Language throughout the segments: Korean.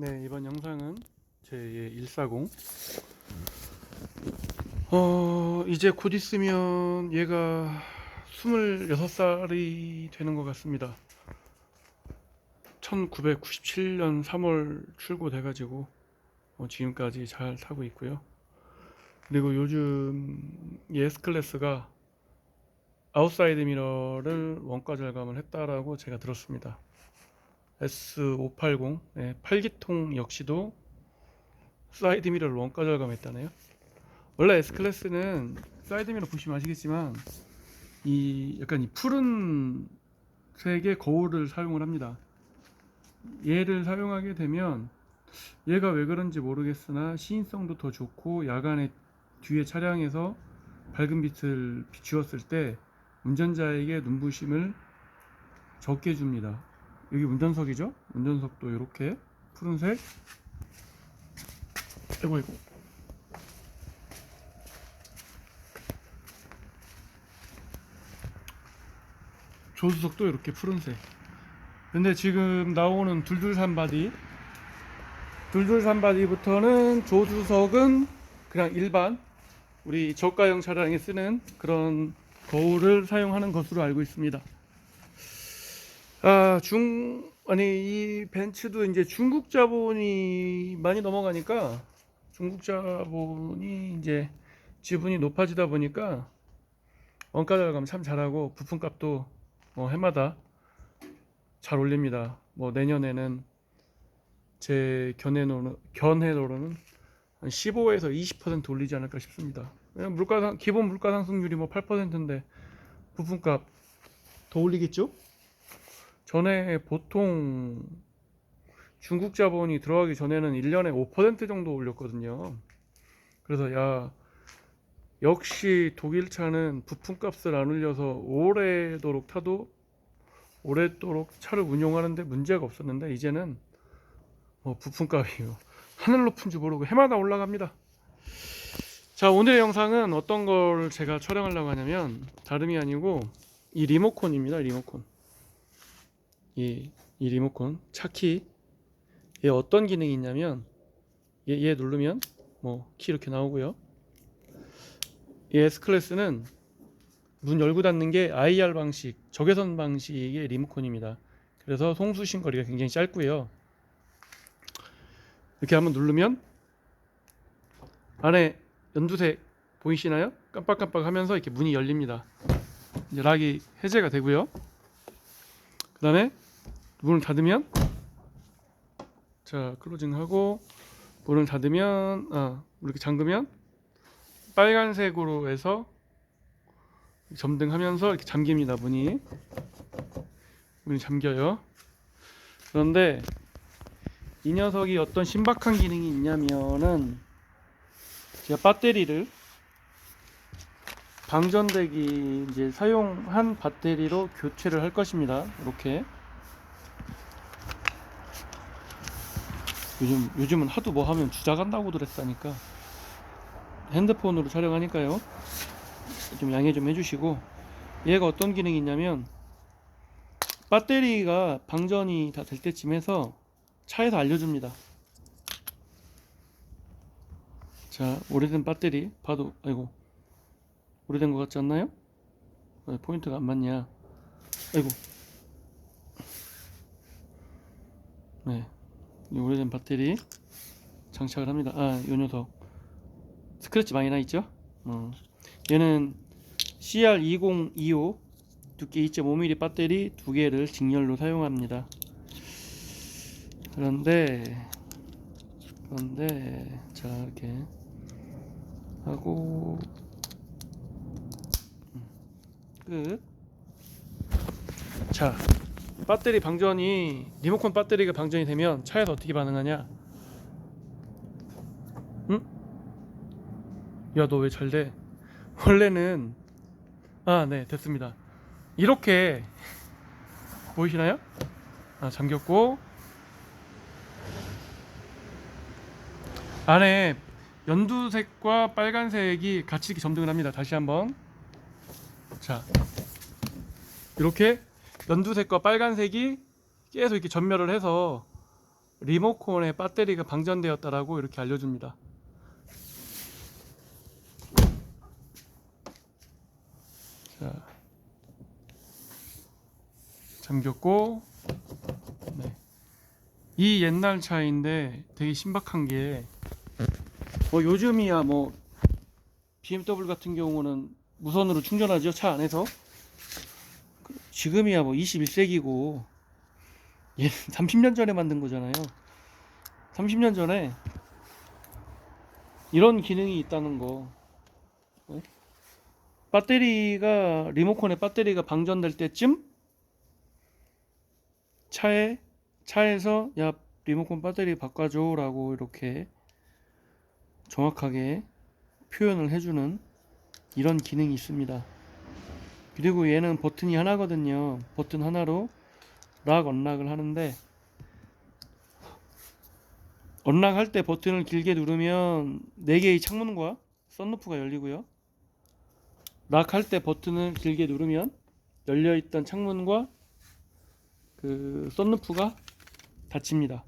네, 이번 영상은 제 140. 어, 이제 곧 있으면 얘가 26살이 되는 것 같습니다. 1997년 3월 출고돼가지고 어, 지금까지 잘 타고 있고요. 그리고 요즘 이 S클래스가 아웃사이드 미러를 원가 절감을 했다라고 제가 들었습니다. S580 네, 8기통 역시도 사이드 미러를 원가 절감했다네요. 원래 S 클래스는 사이드 미러 보시면 아시겠지만 이 약간 이 푸른 색의 거울을 사용을 합니다. 얘를 사용하게 되면 얘가 왜 그런지 모르겠으나 시인성도 더 좋고 야간에 뒤에 차량에서 밝은 빛을 비추었을 때 운전자에게 눈부심을 적게 줍니다. 여기 운전석이죠? 운전석도 이렇게 푸른색. 아이고 아이고. 조수석도 이렇게 푸른색. 근데 지금 나오는 둘둘산 바디 둘둘산 바디부터는 조수석은 그냥 일반 우리 저가형 차량에 쓰는 그런 거울을 사용하는 것으로 알고 있습니다. 아, 중, 아니, 이 벤츠도 이제 중국 자본이 많이 넘어가니까 중국 자본이 이제 지분이 높아지다 보니까 원가 절감 참 잘하고 부품값도 뭐 해마다 잘 올립니다. 뭐 내년에는 제 견해로는, 견해로는 한 15에서 20% 올리지 않을까 싶습니다. 왜냐면 물가 상, 기본 물가 상승률이 뭐 8%인데 부품값 더 올리겠죠? 전에 보통 중국 자본이 들어가기 전에는 1년에 5% 정도 올렸거든요. 그래서 야 역시 독일 차는 부품값을 안 올려서 오래도록 타도 오래도록 차를 운용하는데 문제가 없었는데 이제는 뭐 부품값이요 하늘 높은 줄 모르고 해마다 올라갑니다. 자 오늘의 영상은 어떤 걸 제가 촬영하려고 하냐면 다름이 아니고 이 리모컨입니다 리모컨 이, 이 리모컨 차키 얘 어떤 기능이 있냐면 얘, 얘 누르면 뭐 키 이렇게 나오고요 이 S클래스는 문 열고 닫는 게 IR 방식 적외선 방식의 리모컨입니다 그래서 송수신 거리가 굉장히 짧고요 이렇게 한번 누르면 안에 연두색 보이시나요? 깜빡깜빡 하면서 이렇게 문이 열립니다. 이제 락이 해제가 되고요. 그 다음에 문을 닫으면 자 클로징하고 문을 닫으면 아 이렇게 잠그면 빨간색으로 해서 점등하면서 이렇게 잠깁니다 문이 문이 잠겨요. 그런데 이 녀석이 어떤 신박한 기능이 있냐면은 제가 배터리를 방전되기 이제 사용한 배터리로 교체를 할 것입니다. 이렇게 요즘 요즘은 하도 뭐 하면 주작한다고 그랬다니까 핸드폰으로 촬영하니까요. 좀 양해 좀 해주시고 얘가 어떤 기능이 있냐면 배터리가 방전이 다 될 때쯤 해서 차에서 알려줍니다. 자, 오래된 배터리 봐도 아이고 오래된 것 같지 않나요? 왜 포인트가 안 맞냐? 아이고 네, 이 오래된 배터리 장착을 합니다. 아, 요 녀석 스크래치 많이 나 있죠? 어. 얘는 CR2025 두께 2.5mm 배터리 두 개를 직렬로 사용합니다. 그런데 그런데 자 이렇게 하고 끝. 자 배터리 방전이 리모컨 배터리가 방전이 되면 차에서 어떻게 반응하냐? 응? 야 너 왜 잘 돼? 원래는 아 네 됐습니다. 이렇게 보이시나요? 아 잠겼고 안에 연두색과 빨간색이 같이 이렇게 점등을 합니다. 다시 한번. 자, 이렇게 연두색과 빨간색이 계속 이렇게 전멸을 해서 리모컨의 배터리가 방전되었다라고 이렇게 알려줍니다. 자, 잠겼고, 네. 이 옛날 차인데 되게 신박한 게, 뭐 요즘이야 뭐 BMW 같은 경우는 무선으로 충전하죠 차 안에서. 그 지금이야 뭐 21세기고, 얘 30년 전에 만든 거잖아요. 30년 전에 이런 기능이 있다는 거. 네? 배터리가 리모컨의 배터리가 방전될 때쯤 차에 차에서 야 리모컨 배터리 바꿔줘라고 이렇게 정확하게 표현을 해주는 이런 기능이 있습니다. 그리고 얘는 버튼이 하나거든요. 버튼 하나로 락 언락을 하는데 언락할 때 버튼을 길게 누르면 4개의 창문과 썬루프가 열리고요. 락할 때 버튼을 길게 누르면 열려있던 창문과 그 썬루프가 닫힙니다.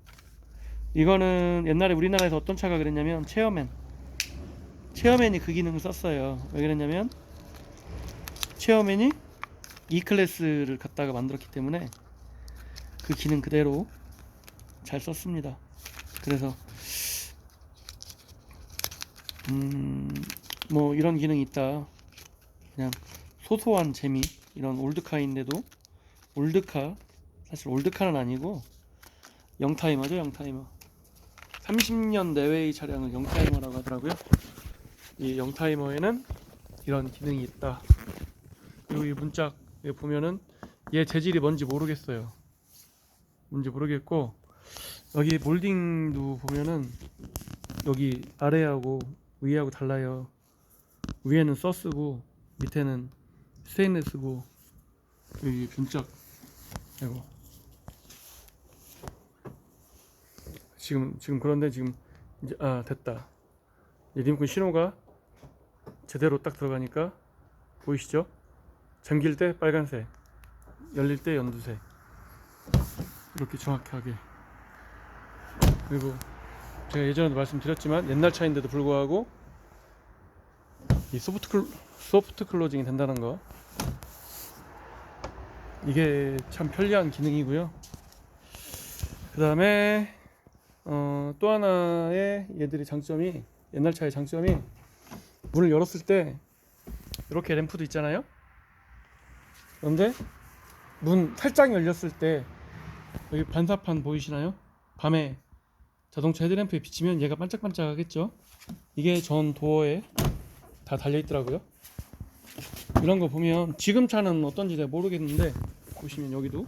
이거는 옛날에 우리나라에서 어떤 차가 그랬냐면 체어맨 체어맨이 그 기능을 썼어요. 왜 그랬냐면 체어맨이 E 클래스를 갖다가 만들었기 때문에 그 기능 그대로 잘 썼습니다. 그래서 음뭐 이런 기능이 있다. 그냥 소소한 재미 이런 올드카인데도 올드카 사실 올드카는 아니고 영타이머죠 영타이머 30년 내외의 차량을 영타이머라고 하더라고요 이 영타이머에는 이런 기능이 있다 그리고 이 문짝 보면은 얘 재질이 뭔지 모르겠어요. 뭔지 모르겠고 여기 몰딩도 보면은 여기 아래하고 위하고 달라요. 위에는 서스고 밑에는 스테인레스고 여기 분짝 이거 지금 지금 그런데 지금 이제 아 됐다. 이 리모컨 신호가 제대로 딱 들어가니까 보이시죠? 잠길 때 빨간색 열릴 때 연두색 이렇게 정확하게 그리고 제가 예전에도 말씀드렸지만 옛날 차인데도 불구하고 이 소프트 클 소프트 클로징이 된다는 거 이게 참 편리한 기능이고요. 그 다음에 어, 또 하나의 얘들의 장점이 옛날 차의 장점이 문을 열었을 때 이렇게 램프도 있잖아요. 그런데 문 살짝 열렸을 때 여기 반사판 보이시나요? 밤에 자동차 헤드램프에 비치면 얘가 반짝반짝 하겠죠? 이게 전 도어에 다 달려 있더라고요. 이런 거 보면 지금 차는 어떤지 잘 모르겠는데 보시면 여기도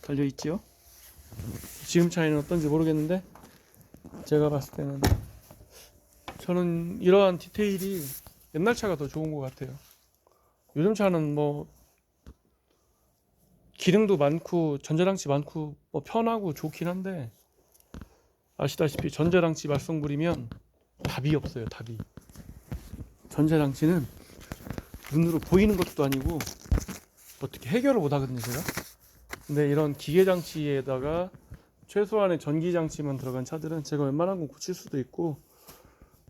달려 있지요. 지금 차에는 어떤지 모르겠는데 제가 봤을 때는 저는 이러한 디테일이 옛날 차가 더 좋은 것 같아요. 요즘 차는 뭐 기능도 많고 전자장치 많고 뭐 편하고 좋긴 한데 아시다시피 전자장치 말썽 부리면 답이 없어요. 답이 전자장치는 눈으로 보이는 것도 아니고 어떻게 해결을 못 하거든요, 제가. 근데 이런 기계 장치에다가 최소한의 전기 장치만 들어간 차들은 제가 웬만한 건 고칠 수도 있고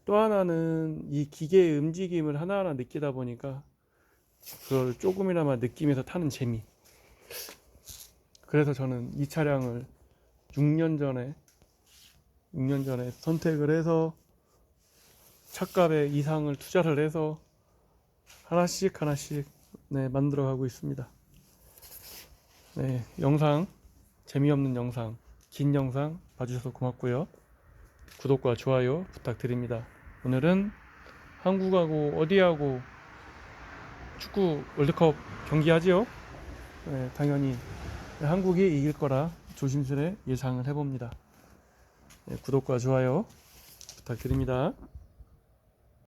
또 하나는 이 기계의 움직임을 하나하나 느끼다 보니까 그걸 조금이나마 느끼면서 타는 재미. 그래서 저는 이 차량을 6년 전에 6년 전에 선택을 해서 차값의 이상을 투자를 해서 하나씩 하나씩 네, 만들어 가고 있습니다. 네, 영상 재미없는 영상, 긴 영상 봐주셔서 고맙고요. 구독과 좋아요 부탁드립니다. 오늘은 한국하고 어디하고 축구 월드컵 경기하지요? 네, 당연히 한국이 이길 거라 조심스레 예상을 해봅니다. 네, 구독과 좋아요 부탁드립니다.